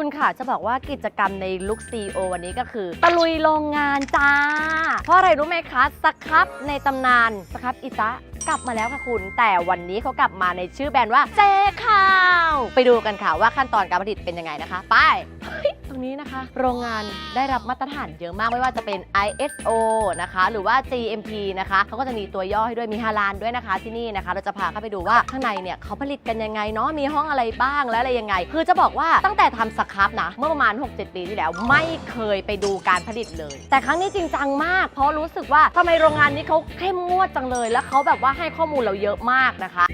คุณค่ะจะบอกว่ากิจกรรมในลุคซีโอวันนี้ก็คือ ตะลุยโรงงานจ้า เพราะอะไรรู้ไหมคะสครับในตำนานสครับอิตะกลับมาแล้วค่ะคุณ แต่วันนี้เขากลับมาในชื่อแบรนด์ว่าเจข้าว ไปดูกันค่ะว่าขั้นตอนการผลิตเป็นยังไงนะคะ ไป ตรงนี้นะคะ โรงงานได้รับมาตรฐานเยอะมากไม่ว่าจะเป็น ISO นะคะ หรือว่า GMP นะคะเขาก็จะมีตัวย่อให้ด้วยมีฮาลานด้วยนะคะที่นี่นะคะ เราจะพาเข้าไปดูว่าข้างในเนี่ยเขาผลิตกันยังไงเนาะมีห้องอะไรบ้างและอะไรยังไง คือจะบอกว่าตั้งแต่ทำสครับนะเมื่อประมาณ 6-7 ปีที่แล้ว ไม่เคยไปดูการผลิตเลย แต่ครั้งนี้จริงจังมาก เพราะรู้สึกว่าทำไมโรงงานนี้เขาเข้มงวดจังเลย แล้วเขาแบบว่าให้ข้อมูลเราเยอะมากนะคะ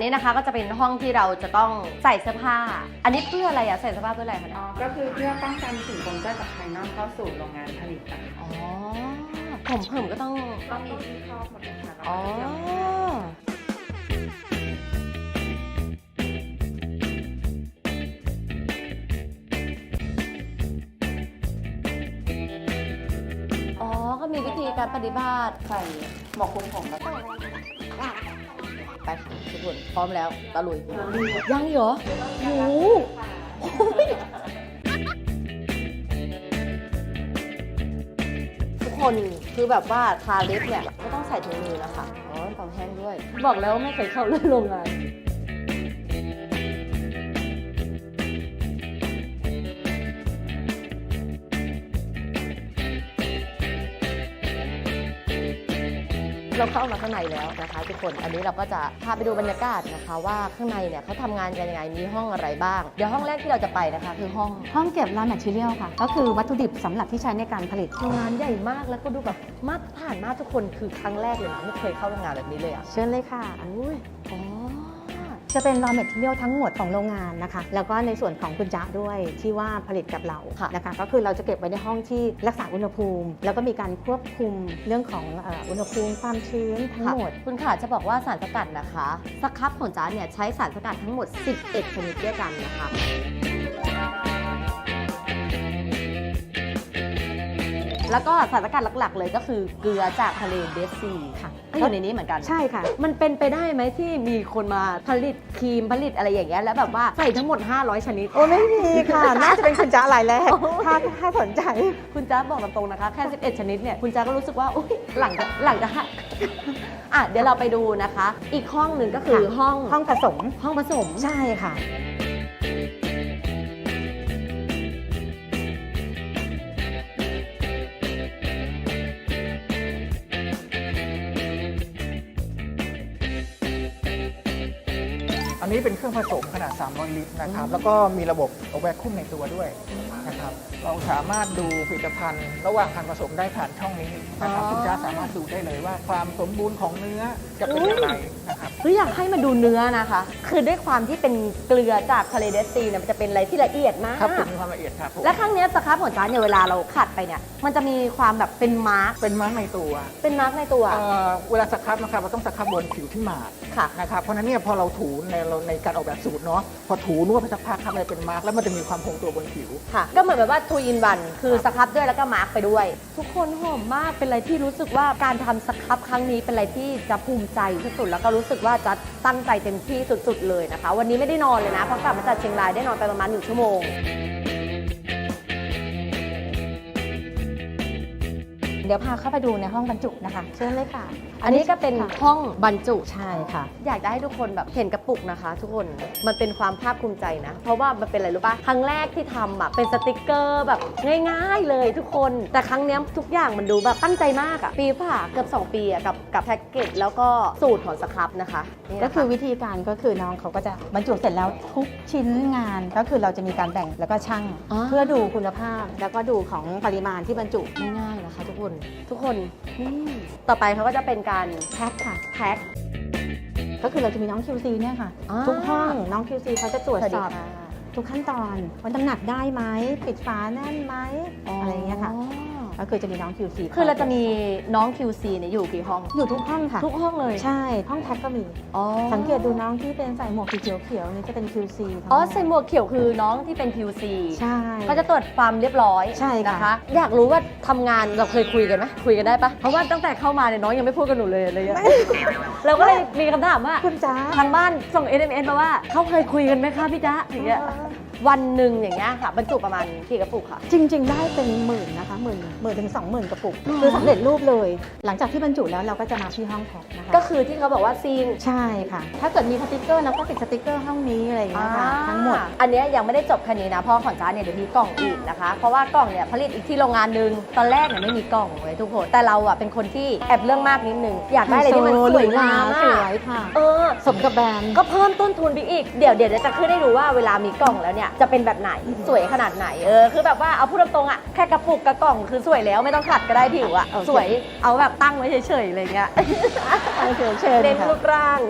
นี่นะคะก็จะเป็นห้องที่เราจะต้องใส่เสื้อผ้า อันนี้เพื่ออะไรอะใส่เสื้อผ้าเพื่ออะไรคะเนี่ยอ๋อก็คือเพื่อป้องกันสิ่งปนเปื้อนจากภายนอกเข้าสู่โรงงานผลิตค่ะอ๋อผมเพิ่มก็ต้องต้องมีที่ครอบหมดเลยค่ะแล้วอ๋อก็จะมีอ๋อ ก็มีวิธีการปฏิบัติ ใส่หมวกคลุมผมแล้วก็ ไปทุกคนพร้อมแล้วตะลุยยังเหรอโอ้โหโอ้ยทุกคนคือแบบว่าทาเล็บเนี่ยไม่ต้องใส่ถุงมือนะคะ อ๋อต้องแห้งด้วย บอกแล้วไม่เคยเข้าเรื่องโรงงาน เราเข้ามาข้างในแล้วนะคะ ทุกคน อันนี้เราก็จะพาไปดูบรรยากาศนะคะ ว่าข้างในเนี่ยเขาทำงานกันยังไง มีห้องอะไรบ้าง เดี๋ยวห้องแรกที่เราจะไปนะคะ คือห้องห้องเก็บ raw material ค่ะ ก็คือวัตถุดิบสำหรับที่ใช้ในการผลิต โรงงานใหญ่มากแล้วก็ดูแบบมาตรฐานมากทุกคน คือครั้งแรกเลยนะไม่เคยเข้าโรงงานแบบนี้เลยอะเชิญเลยค่ะอุ้ยอ๋อ จะเป็น raw material ทั้งหมดของโรงงานนะคะ แล้วก็ในส่วนของคุณจ๊ะด้วยที่ว่าผลิตกับเราค่ะ นะคะ ก็คือเราจะเก็บไว้ในห้องที่รักษาอุณหภูมิ แล้วก็มีการควบคุมเรื่องของเอ่ออุณหภูมิความชื้นทั้งหมด ค่ะคุณค่ะจะบอกว่าสารสกัดนะคะสครับของจ้าเนี่ยใช้สารสกัดทั้งหมด 11 ชนิดด้วยกันนะคะ แล้วก็สารสกัดหลักๆ เลยก็คือเกลือจากทะเลเดดซีค่ะ ก็อยู่ในนี้เหมือนกัน ใช่ค่ะ มันเป็นไปได้ไหมที่มีคนมาผลิตครีมผลิตอะไรอย่างเงี้ยแล้วแบบว่าใส่ทั้งหมด 500 ชนิด โอ้ไม่มีค่ะ น่าจะเป็นคุณจ๊ะรายแรกถ้าถ้าสนใจ คุณจ้าบอกตรงๆนะคะ แค่ 11 ชนิดเนี่ย คุณจ้าก็รู้สึกว่าอุ๊ยหลังจะหลังจะฮะอะเดี๋ยวเราไปดูนะคะ อีกห้องหนึ่งก็คือห้องห้องผสมห้องผสมใช่ค่ะ นี้เป็นเครื่องผสมขนาด 300 ลิตรนะครับ แล้วก็มีระบบแวคคุมในตัวด้วย เราสามารถดูผลิตภัณฑ์ ระหว่างการผสมได้ผ่านช่องนี้นะครับอ๋อ คุณจ้าสามารถดูได้เลยว่าความสมบูรณ์ของเนื้อจะเป็นอย่างไรนะครับคืออยากให้มาดูเนื้อนะคะ คือด้วยความที่เป็นเกลือจากทะเลเดดซีเนี่ยมันจะเป็นอะไรที่ละเอียดมาก ครับผมมีความละเอียดครับผมและครั้งเนี้ยสครับของจ้าเนี่ยเวลาเราขัดไปเนี่ย มันจะมีความแบบเป็นมาร์กเป็นมาร์กในตัวเป็นมาร์กในตัวเอ่อเวลาสครับนะครับเราต้องสครับบนผิวที่หมาด ค่ะ นะครับเพราะฉะนั้นเนี่ยพอเราถูในเราในการออกแบบสูตรเนาะพอถูนวดไปสักพักครับเลยเป็นมาร์กแล้วมันจะมีความคงตัวบนผิว ค่ะ ก็เหมือนแบบว่า two in one คือสครับด้วยแล้วก็มาร์กไปด้วย ทุกคนหอมมากเป็นอะไรที่รู้สึกว่าการทำสครับครั้งนี้เป็นอะไรที่จะภูมิใจที่สุดแล้วก็รู้สึกว่าจะตั้งใจเต็มที่สุดๆเลยนะคะ วันนี้ไม่ได้นอนเลยนะเพราะกลับมาจากเชียงรายได้นอนไปประมาณหนึ่งชั่วโมง เดี๋ยวพาเข้าไปดูในห้องบรรจุนะคะเชิญเลยค่ะ อันนี้ก็เป็นค่ะห้องบรรจุใช่ค่ะ อยากจะให้ทุกคนแบบเห็นกระปุกนะคะ ทุกคนมันเป็นความภาคภูมิใจนะ เพราะว่ามันเป็นอะไรรู้ปะครั้งแรกที่ทำอะเป็นสติกเกอร์แบบง่าย ๆ เลยทุกคน แต่ครั้งเนี้ยทุกอย่างมันดูแบบตั้งใจมากอะปีผ่าเกือบ2 ปีอะกับกับแพ็กเกจแล้วก็สูตรของสครับนะคะนี่นะะ ก็คือวิธีการก็คือน้องเขาก็จะบรรจุเสร็จแล้วทุกชิ้นงานก็คือเราจะมีการแบ่งแล้วก็ชั่งเพื่อดูคุณภาพแล้วก็ดูของปริมาณที่บรรจุ ง่ายๆนะคะทุกคนทุกคนนี่ต่อไปเขาก็จะเป็นการแพ็คค่ะ แพ็ค ก็คือเราจะมีน้อง QC เนี่ยค่ะ อ่า ทุกห้องน้อง QC เขาจะตรวจสวัสสดีอบค่ะทุกขั้นตอนว่าน้ำหนักได้ไหมปิดฝาแน่นไหมอะไรอย่างเงี้ยค่ะอ๋อ ก็คือจะมีน้อง QC คือเราจะมีน้อง QC เนี่ยอยู่กี่ห้อง อยู่ทุกห้องค่ะ ทุกห้องเลย ใช่ ห้องแท็กก็มีอ๋อสังเกตดูน้องที่เป็นใส่หมวกสีเขียวๆนี่จะเป็น QC ทั้งอ๋อนั้นใส่หมวกเขียวคือน้องที่เป็น QC ใช่ก็จะตรวจความเรียบร้อยใช่ค่ะนะคะ อยากรู้ว่าทำงานเราเคยคุยกันไหมคุยกันได้ปะเพราะว่าตั้งแต่เข้ามาเนี่ยน้องยังไม่พูดกับหนูเลยอะไรเงี้ยเราก็เลยมีคำถามว่าคุณจ้าทางบ้านส่ง SMS มาว่าเขาเคยคุยกันไหมคะพี่จ๊ะอย่างเงี้ย วันหนึ่งอย่างเงี้ยค่ะบรรจุประมาณกี่กระปุกค่ะ จริง ๆ ได้เป็นหมื่นนะคะหมื่นหมื่นถึงสองหมื่นกระปุกคือสำเร็จรูปเลย หลังจากที่บรรจุแล้วเราก็จะมาที่ห้องแท็กนะคะก็คือที่เขาบอกว่าซีนใช่ค่ะ ถ้าเกิดมีสติกเกอร์เราก็ติดสติกเกอร์ห้องนี้อะไรอย่างเงี้ยค่ะทั้งหมดอ่าอันเนี้ยยังไม่ได้จบแค่นี้นะเพราะของจ้าเนี่ยเดี๋ยวมีกล่องอีกนะคะ เพราะว่ากล่องเนี่ยผลิตอีกที่โรงงานหนึงตอนแรกเนี่ยไม่มีกล่องเลยทุกคนแต่เราอะเป็นคนที่แอบเรื่องมากนิดนึงอยากได้อะไรที่มันสวยงามสอะวยค่ะ เออ สมกับแบรนด์ก็เพิ่มต้นทุนไปอีก เดี๋ยวเดี๋ยวจะขึ้นให้ดูว่าเวลามีกล่องแล้วเนี่ยจะเป็นแบบไหนสวยขนาดไหนเออคือแบบว่าเอาพูดตรงๆอะแค่กระปุกกระกล่องคือสวยแล้วไม่ต้องขัดก็ได้ผิวอะโอเค สวยเอาแบบตั้งไว้เฉยๆอะไรเงี้ยโอเคเชิญเน้นค่ะรูปร่าง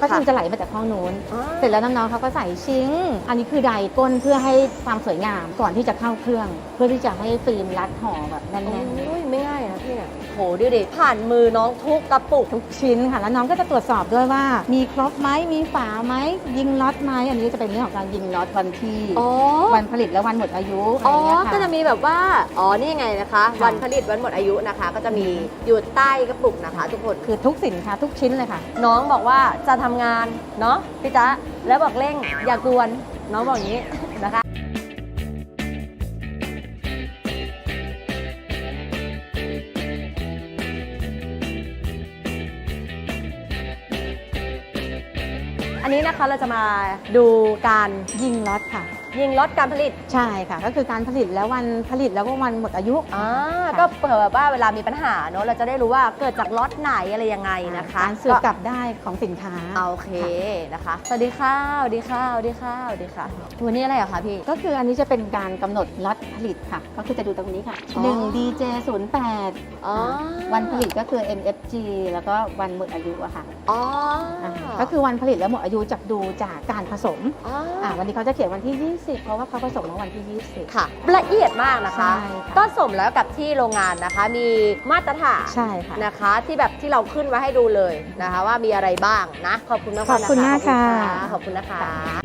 ก็คือจะไหลมาจากห้องนู้นอ๋อเสร็จแล้วน้องๆเขาก็ใส่ชิงอันนี้คือไดก้นเพื่อให้ความสวยงามก่อนที่จะเข้าเครื่อง เพื่อที่จะให้ฟิล์มรัดห่อแบบแน่นโอ้ยไม่ง่ายนะพี่เนี่ยโหดูดิผ่านมือน้องทุกกระปุกๆทุกชิ้นค่ะ แล้วน้องก็จะตรวจสอบด้วยว่า มีครบไหมมีฝาไหมยิงล็อตไหมอันนี้จะเป็นเรื่องของการยิงล็อตวันที่อ๋อ วันผลิตและวันหมดอายุอะไรอ๋ออย่างเงี้ยค่ะก็จะมีแบบว่า อ๋อ นี่ไงนะคะ ค่ะ วันผลิตวันหมดอายุนะคะ ก็จะมีอยู่ใต้กระปุกนะคะ ทุกคน คือทุกสินค้าทุกชิ้นเลยค่ะ น้องบอกว่าจะทำงานเนาะพี่จ๊ะแล้วบอกเร่งอย่ากวน น้องบอกอย่างนี้ อันนี้นะคะเราจะมาดูการยิงล็อตค่ะ ยิงล็อตการผลิตใช่ค่ะ ก็คือการผลิตแล้ววันผลิตแล้วก็วันหมดอายุอ่าค่ะก็เผื่อแบบว่าเวลามีปัญหาเนอะเราจะได้รู้ว่าเกิดจากล็อตไหนอะไรยังไงนะคะการสืบกลับได้ของสินค้าเอาโอเคนะคะ สวัสดีค่ะสวัสดีค่ะสวัสดีค่ะสวัสดีค่ะตัวนี้อะไรเหรอคะพี่ ก็คืออันนี้จะเป็นการกำหนดล็อตผลิตค่ะ ก็คือจะดูตรงนี้ค่ะ อ๋อ 1 DJ 08อ๋อวันผลิตก็คือ MFG แล้วก็วันหมดอายุอะค่ะ อ๋ออ่า ก็คือวันผลิตและหมดอายุจากดูจากการผสมอ๋ออ่าวันนี้เขาจะเขียนวันที่ 20 เพราะว่าเขาผสมเมื่อวันที่ 20 ค่ะ ละเอียดมากนะคะ ใช่ค่ะก็สมแล้วกับที่โรงงานนะคะ มีมาตรฐานใช่ค่ะ นะคะ ที่แบบที่เราขึ้นไว้ให้ดูเลยนะคะ ว่ามีอะไรบ้างนะ ขอบคุณมากขอบคุณมากค่ะ ขอบคุณนะคะ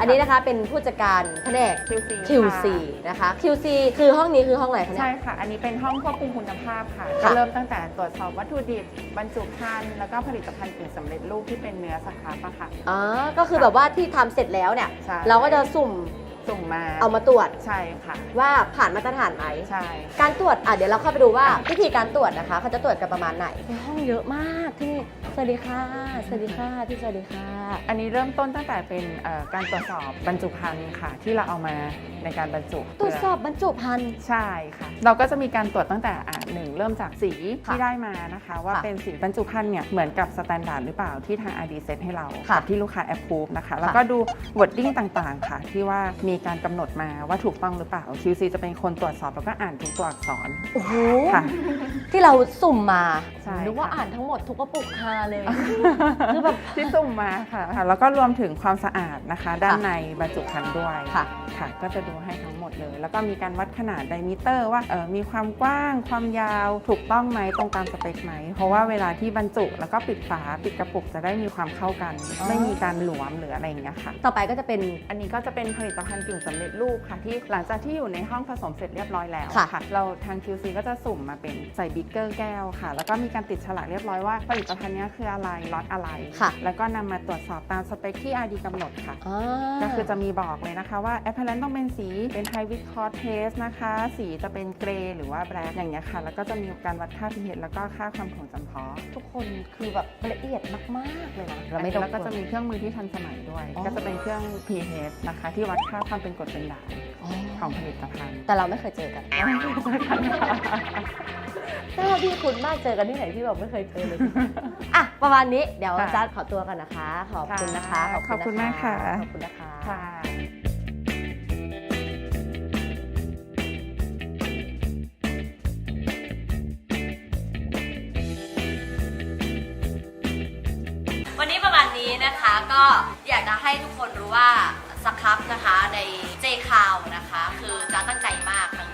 อันนี้นะคะเป็นผู้จัดการแผนก QC QC นะคะ QC คือห้องนี้คือห้องไหนคะเนี่ย ใช่ค่ะ อันนี้เป็นห้องควบคุมคุณภาพค่ะค่ะ ก็เริ่มตั้งแต่ตรวจสอบวัตถุดิบบรรจุภัณฑ์แล้วก็ผลิตภัณฑ์กึ่งสำเร็จรูปที่เป็นเนื้อสครับอะค่ะ อ๋อ ก็คือแบบว่าที่ทำเสร็จแล้วเนี่ย ใช่ เราก็จะสุ่มส่งมาเอามาตรวจใช่ค่ะ ว่าผ่านมาตรฐานไหม ใช่ การตรวจอะเดี๋ยวเราเข้าไปดูว่าวิธีการตรวจนะคะ เขาจะตรวจกันประมาณไหนห้องเยอะมากที่นี่ สวัสดีค่ะ สวัสดีค่ะพี่สวัสดีค่ะ อันนี้เริ่มต้นตั้งแต่เป็นเอ่อการตรวจสอบบรรจุภัณฑ์ค่ะ ที่เราเอามาในการบรรจุตรวจสอบบรรจุภัณฑ์ใช่ค่ะ เราก็จะมีการตรวจตั้งแต่อ่าหนึ่งเริ่มจากสีค่ะที่ได้มานะคะ ว่าค่ะเป็นสีบรรจุภัณฑ์เนี่ยเหมือนกับสแตนดาร์ดหรือเปล่าที่ทาง ID เซตให้เราค่ะกับที่ลูกค้าแอปพูฟนะคะ แล้วก็ดู wording ต่างๆค่ะ ที่ว่ามีการกำหนดมาว่าถูกต้องหรือเปล่า QC จะเป็นคนตรวจสอบแล้วก็อ่านทุกตัวอักษรโอ้โหค่ะที่เราสุ่มมาใช่นึกว่าค่ะอ่านทั้งหมดทุกกระปุกฮาเลย คือแบบ ที่สุ่มมาค่ะ แล้วก็รวมถึงความสะอาดนะคะ ด้านค่ะในบรรจุภัณฑ์ด้วยค่ะ ค่ะ ก็จะดูให้ทั้งหมดเลย แล้วก็มีการวัดขนาดไดมิเตอร์ ว่าเออมีความกว้าง ความยาวถูกต้องไหมตรงตามสเปคไหม เพราะว่าเวลาที่บรรจุแล้วก็ปิดฝาปิดกระปุกจะได้มีความเข้ากัน อ๋อ ไม่มีการหลวมหรืออะไรอย่างเงี้ยค่ะ ต่อไปก็จะเป็น อันนี้ก็จะเป็นผลิตภัณฑ์กึ่งสำเร็จรูปค่ะ ที่หลังจากที่อยู่ในห้องผสมเสร็จเรียบร้อยแล้วค่ะค่ะเราทาง QC ก็จะสุ่มมาเป็นใส่บิ๊กเกอร์แก้วค่ะ แล้วก็มีการติดฉลากเรียบร้อยว่าผลิตภัณฑ์เนี้ยคืออะไรล็อตอะไร ค่ะแล้วก็นำมาตรวจสอบตามสเปคที่ RD กำหนดค่ะ อ่าก็คือจะมีบอกเลยนะคะว่าแอปเปิลต้องเป็นสีเป็นไฮวิดคอร์เทสนะคะ สีจะเป็นเกรย์หรือว่าแบล็คอย่างเงี้ยค่ะ แล้วก็จะมีการวัดค่า pH แล้วก็ค่าความถ่วงจำเพาะทุกคนคือแบบละเอียดมากๆเลยนะอันนี้แล้วก็จะมีเครื่องมือที่ทันสมัยด้วย อ๋อ ก็จะเป็นเครื่อง pH นะคะ ที่วัดค่าความเป็นกรดเป็นด่างอ๋อของผลิตภัณฑ์แต่เราไม่เคยเจอกัน ถ้าพี่คุณมากเจอกันที่ไหนพี่บอกไม่เคยเจอเลย อะ ประมาณนี้เดี๋ยวค่ะจัดขอตัวกันนะคะ ขอบคุณนะคะค่ะขอบคุณมากค่ะ ขอบคุณนะคะ ค่ะวันนี้ประมาณนี้นะคะก็อยากจะให้ทุกคนรู้ว่าสครับนะคะในเจคาวนะคะ คือจ้าตั้งใจมากครั้ง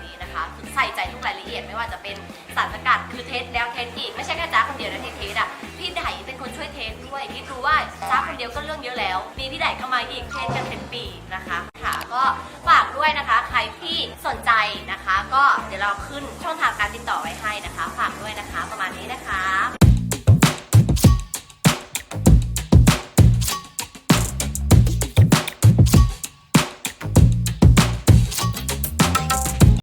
นี้นะคะคือ ใส่ใจทุกรายละเอียดไม่ว่าจะเป็นสารสกัดคือเทสแล้วเทสอีกไม่ใช่แค่จ้าคนเดียวนะที่เทสอะพี่ไดเป็นคนช่วยเทสด้วยพี่รู้ว่าจ้าคนเดียวก็เรื่องเยอะแล้ว มีพี่ไดเข้ามาอีกเทสกันเป็นปีนะคะค่ะก็ฝากด้วยนะคะ ใครที่สนใจนะคะ ก็เดี๋ยวเราขึ้นช่องทางการติดต่อไว้